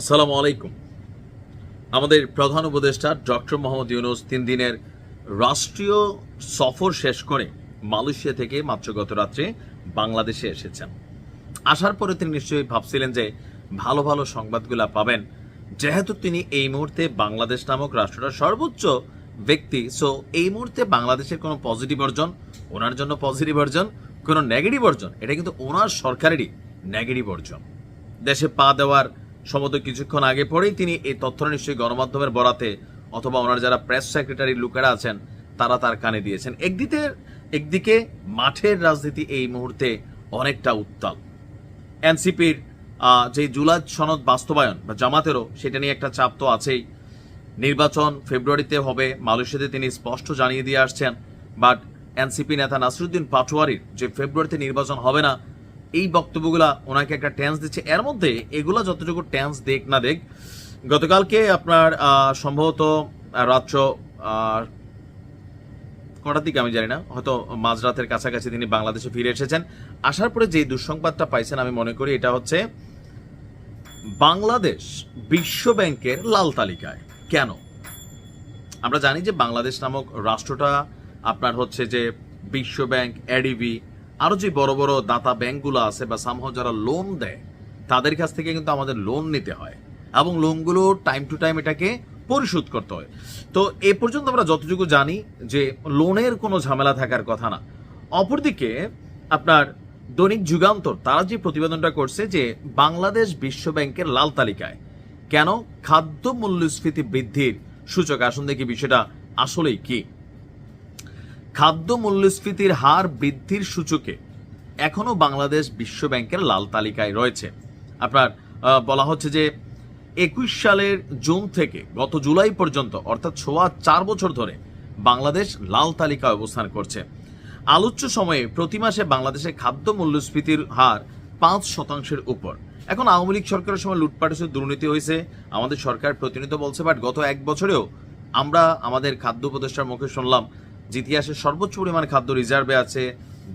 আসসালামু আলাইকুম। আমাদের প্রধান উপদেষ্টা ডক্টর মোহাম্মদ ইউনুস তিন দিনের রাষ্ট্রীয় সফর শেষ করে মালয়েশিয়া থেকে মাত্র গত রাত্রে বাংলাদেশে এসেছেন। আসার পরে তিনি নিশ্চয়ই ভাবছিলেন যে ভালো ভালো সংবাদগুলা পাবেন, যেহেতু তিনি এই মুহূর্তে বাংলাদেশ নামক রাষ্ট্রটার সর্বোচ্চ ব্যক্তি। সো এই মুহূর্তে বাংলাদেশের কোনো পজিটিভ অর্জন, ওনার জন্য পজিটিভ অর্জন, কোনো নেগেটিভ অর্জন, এটা কিন্তু ওনার সরকারেরই নেগেটিভ অর্জন। দেশে পা দেওয়ার সম্ভবত কিছুক্ষণ আগে পরেই তিনি এই তথ্য নিশ্চয়ই গণমাধ্যমের বরাতে অথবা ওনার যারা প্রেস সেক্রেটারি লোকেরা আছেন, তারা তার কানে দিয়েছেন। একদিকে একদিকে মাঠের রাজনীতি এই মুহূর্তে অনেকটা উত্তাল। এনসিপির যে জুলাই সনদ বাস্তবায়ন বা জামাতেরও সেটা নিয়ে একটা চাপ তো আছেই। নির্বাচন ফেব্রুয়ারিতে হবে, মালয়েশিয়াতে তিনি স্পষ্ট জানিয়ে দিয়ে আসছেন। বাট এনসিপি নেতা নাসরুদ্দিন পাটোয়ারির যে ফেব্রুয়ারিতে নির্বাচন হবে না এই বক্তব্যগুলা ওনাকে একটা টেন্স দিচ্ছে। এর মধ্যে এগুলা যতটুকু টেন্স দেখ না দেখ গতকালকে আপনার সম্ভবত রাত্র কটার দিকে আমি জানি না, হয়তো মাঝরাতের কাছাকাছি তিনি বাংলাদেশে ফিরে এসেছেন। আসার পরে যে দুঃসংবাদটা পাইছেন, আমি মনে করি এটা হচ্ছে, বাংলাদেশ বিশ্ব ব্যাংকের লাল তালিকায়। কেন? আমরা জানি যে বাংলাদেশ নামক রাষ্ট্রটা আপনার হচ্ছে যে বিশ্ব ব্যাংক, এডিবি আরও যে বড় বড় দাতা ব্যাংকগুলো আছে বা সামহ যারা লোন দেয়, তাদের কাছ থেকে কিন্তু আমাদের লোন নিতে হয় এবং লোনগুলো টাইম টু টাইম এটাকে পরিশোধ করতে হয়। তো এ পর্যন্ত আমরা যতটুকু জানি যে লোনের কোনো ঝামেলা থাকার কথা না। অপরদিকে আপনার দৈনিক যুগান্তর, তারা যে প্রতিবেদনটা করছে যে বাংলাদেশ বিশ্ব ব্যাংকের লাল তালিকায়, কেন খাদ্য মূল্যস্ফীতি বৃদ্ধির সূচক, আসুন দেখি বিষয়টা আসলেই কি? খাদ্য মূল্যস্ফীতির হার বৃদ্ধির সূচকে এখনও বাংলাদেশ বিশ্ব ব্যাংকের লাল তালিকায় রয়েছে। আপনার বলা হচ্ছে যে একুশ সালের জুন থেকে গত জুলাই পর্যন্ত, অর্থাৎ ছোয়া চার বছর ধরে, বাংলাদেশ লাল তালিকায় অবস্থান করছে। আলোচ্য সময়ে প্রতি মাসে বাংলাদেশে খাদ্য মূল্যস্ফীতির হার পাঁচ শতাংশের উপর। এখন আওয়ামী লীগ সরকারের সময় লুটপাট হয়েছে, দুর্নীতি হয়েছে, আমাদের সরকার প্রতিনিয়ত বলছে বাট গত এক বছরেও আমরা আমাদের খাদ্য উপদেষ্টার মুখে শুনলাম যে ইতিহাসে সর্বোচ্চ পরিমাণ খাদ্য রিজার্ভে আছে,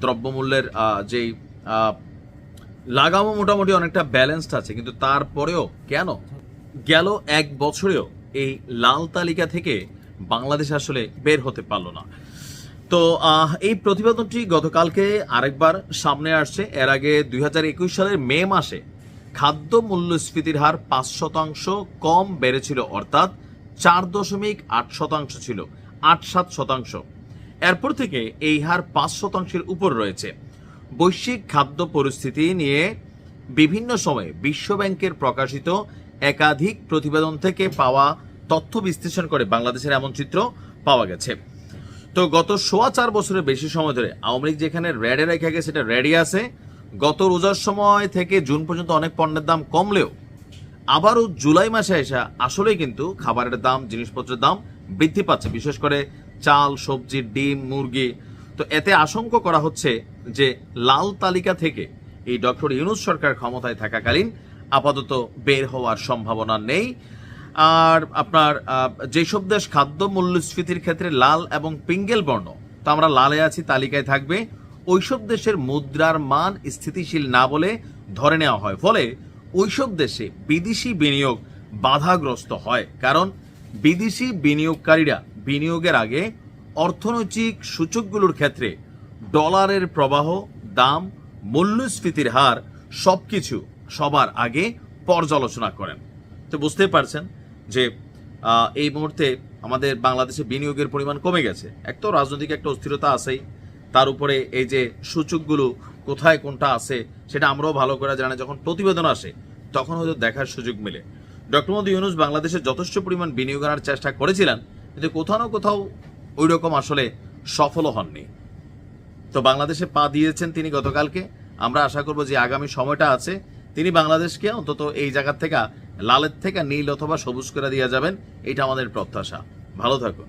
দ্রব্যমূল্যের যেই লাগামও মোটামুটি অনেকটা ব্যালেন্সড আছে, কিন্তু তারপরেও কেন? গেল এক বছরেও এই লাল তালিকা থেকে বাংলাদেশ আসলে বের হতে পারল না। তো এই প্রতিবেদনটি গতকালকে আরেকবার সামনে আসছে। এর আগে দুই হাজার একুশ সালের মে মাসে খাদ্য মূল্যস্ফীতির হার পাঁচ শতাংশ কম বেড়েছিল, অর্থাৎ চার দশমিক আট শতাংশ ছিল, আট সাত শতাংশ। এরপর থেকে এই হার পাঁচ শতাংশের উপর রয়েছে। বৈশ্বিক খাদ্য পরিস্থিতি নিয়ে বিভিন্ন সময়ে বিশ্ব ব্যাংকের প্রকাশিত একাধিক প্রতিবেদন থেকে পাওয়া তথ্য বিশ্লেষণ করে বাংলাদেশের এমন চিত্র পাওয়া গেছে। তো গত সোয়া চার বছরের বেশি সময় ধরে আওয়ামী লীগ যেখানে রেডে রেখে গেছে, সেটা রেডি আছে। গত রোজার সময় থেকে জুন পর্যন্ত অনেক পণ্যের দাম কমলেও আবারও জুলাই মাসে এসে আসলেই কিন্তু খাবারের দাম, জিনিসপত্রের দাম বৃদ্ধি পাচ্ছে। বিশেষ করে চাল, সবজি, ডিম, মুরগি। তো এতে আশঙ্কা করা হচ্ছে যে লাল তালিকা থেকে এই ডক্টর ইউনুস সরকার ক্ষমতায় থাকাকালীন আপাতত বের হওয়ার সম্ভাবনা নেই। আর আপনার যেসব দেশ খাদ্য মূল্যস্ফীতির ক্ষেত্রে লাল এবং পিঙ্গেল বর্ণ, তো আমরা লালে আছি, তালিকায় থাকবে, ওইসব দেশের মুদ্রার মান স্থিতিশীল না বলে ধরে নেওয়া হয়। ফলে ওইসব দেশে বিদেশি বিনিয়োগ বাধাগ্রস্ত হয়। কারণ বিদেশি বিনিয়োগকারীরা বিনিয়োগের আগে অর্থনৈতিক সূচকগুলোর ক্ষেত্রে ডলারের প্রবাহ, দাম, মূল্যস্ফীতির হার সব কিছু সবার আগে পর্যালোচনা করেন। তো বুঝতে পারছেন যে এই মুহূর্তে আমাদের বাংলাদেশে বিনিয়োগের পরিমাণ কমে গেছে। এক তো রাজনৈতিক একটা অস্থিরতা আছেই। তার উপরে এই যে সূচকগুলো কোথায় কোনটা আছে সেটা আমরাও ভালো করে জানি। যখন প্রতিবেদন আসে, তখন হয়তো দেখার সুযোগ মেলে। ডক্টর মোদী ইউনুস বাংলাদেশে যথেষ্ট পরিমাণ বিনিয়োগ আনার চেষ্টা করেছিলেন কিন্তু কোথাও না কোথাও ওই রকম আসলে সফলও হননি। তো বাংলাদেশে পা দিয়েছেন তিনি গতকালকে। আমরা আশা করব যে আগামী সময়টা আছে, তিনি বাংলাদেশকে অন্তত এই জায়গার থেকে, লালের থেকে নীল অথবা সবুজ করে দিয়ে যাবেন, এটা আমাদের প্রত্যাশা। ভালো থাকুন।